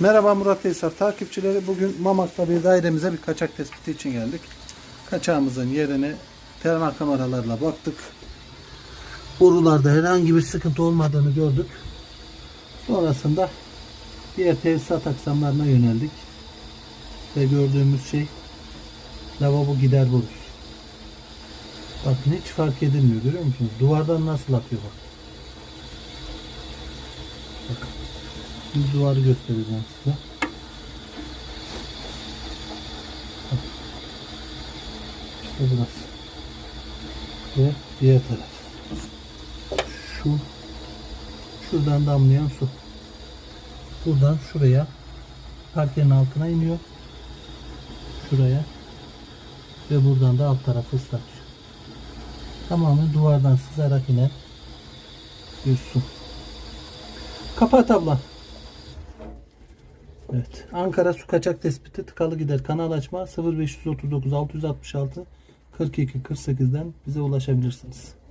Merhaba Murat Eysar takipçileri. Bugün Mamak'ta bir dairemize bir kaçak tespiti için geldik. Kaçağımızın yerini termal kameralarla baktık. Borularda herhangi bir sıkıntı olmadığını gördük. Sonrasında diğer tesisat aksamlarına yöneldik. Ve gördüğümüz şey lavabo gider borusu. Bakın hiç fark edilmiyor görüyor musunuz? Duvardan nasıl akıyor bak. Bakın. Şimdi duvarı göstereceğim size. İşte burası. Ve diğer taraf. Şu şuradan damlayan su. Buradan şuraya parkenin altına iniyor. Şuraya. Ve buradan da alt tarafı ıslatıyor. Tamamen duvardan sızarak inen bir su. Kapat abla. Evet. Ankara su kaçak tespiti tıkalı gider. Kanal açma 0539 666 42 48'den bize ulaşabilirsiniz.